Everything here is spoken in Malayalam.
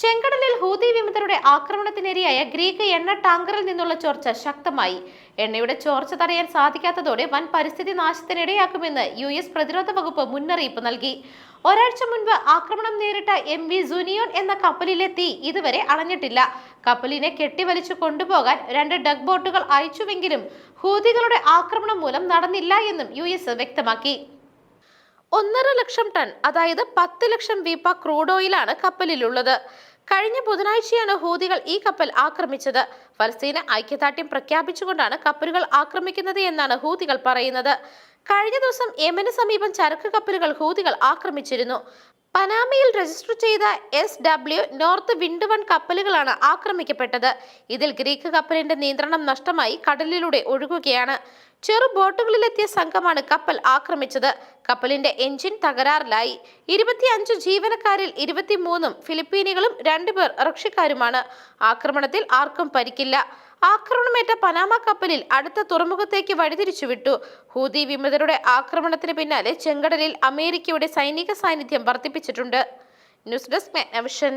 ചെങ്കടലിൽ ഹൂതി വിമതരുടെ ആക്രമണത്തിനിരയായ ഗ്രീക്ക് എണ്ണ ടാങ്കറിൽ നിന്നുള്ള ചോർച്ച ശക്തമായി. എണ്ണയുടെ ചോർച്ച തടയാൻ സാധിക്കാത്തതോടെ വൻ പരിസ്ഥിതി നാശത്തിനിടയാക്കുമെന്ന് യു എസ് പ്രതിരോധ വകുപ്പ് മുന്നറിയിപ്പ് നൽകി. ഒരാഴ്ച മുൻപ് ആക്രമണം നേരിട്ട എം വി ജുനിയോൺ എന്ന കപ്പലിലെ തീ ഇതുവരെ അണഞ്ഞിട്ടില്ല. കപ്പലിനെ കെട്ടിവലിച്ചു കൊണ്ടുപോകാൻ രണ്ട് ഡഗ് ബോട്ടുകൾ അയച്ചുവെങ്കിലും ഹൂതികളുടെ ആക്രമണം മൂലം നടന്നില്ല എന്നും യു വ്യക്തമാക്കി. ഒന്നര ലക്ഷം ടൺ അതായത് പത്ത് ലക്ഷം വീപ്പ ക്രൂഡ് ഓയിലാണ് കപ്പലിലുള്ളത്. കഴിഞ്ഞ ബുധനാഴ്ചയാണ് ഹൂതികൾ ഈ കപ്പൽ ആക്രമിച്ചത്. ഫലസ്തീന് ഐക്യദാർഢ്യം പ്രഖ്യാപിച്ചുകൊണ്ടാണ് കപ്പലുകൾ ആക്രമിക്കുന്നത് എന്നാണ് ഹൂതികൾ പറയുന്നത്. കഴിഞ്ഞ ദിവസം യമന് സമീപം ചരക്ക് കപ്പലുകൾ ഹൂതികൾ ആക്രമിച്ചിരുന്നു. പനാമയിൽ രജിസ്റ്റർ ചെയ്ത S W North Wind One കപ്പലുകളാണ് ആക്രമിക്കപ്പെട്ടത്. ഇതിൽ ഗ്രീക്ക് കപ്പലിന്റെ നിയന്ത്രണം നഷ്ടമായി കടലിലൂടെ ഒഴുകുകയാണ്. ചെറു ബോട്ടുകളിലെത്തിയ സംഘമാണ് കപ്പൽ ആക്രമിച്ചത്. കപ്പലിന്റെ എഞ്ചിൻ തകരാറിലായി. ഇരുപത്തിയഞ്ച് ജീവനക്കാരിൽ ഇരുപത്തിമൂന്നും ഫിലിപ്പീനികളും രണ്ടുപേർ റഷ്യക്കാരുമാണ്. ആക്രമണത്തിൽ ആർക്കും പരിക്കില്ല. ആക്രമണമേറ്റ പനാമ കപ്പലിൽ അടുത്ത തുറമുഖത്തേക്ക് വഴിതിരിച്ചുവിട്ടു. ഹൂതി വിമതരുടെ ആക്രമണത്തിന് പിന്നാലെ ചെങ്കടലിൽ അമേരിക്കയുടെ സൈനിക സാന്നിധ്യം വർദ്ധിപ്പിച്ചിട്ടുണ്ട്. News desk മെഗ്നവിഷൻ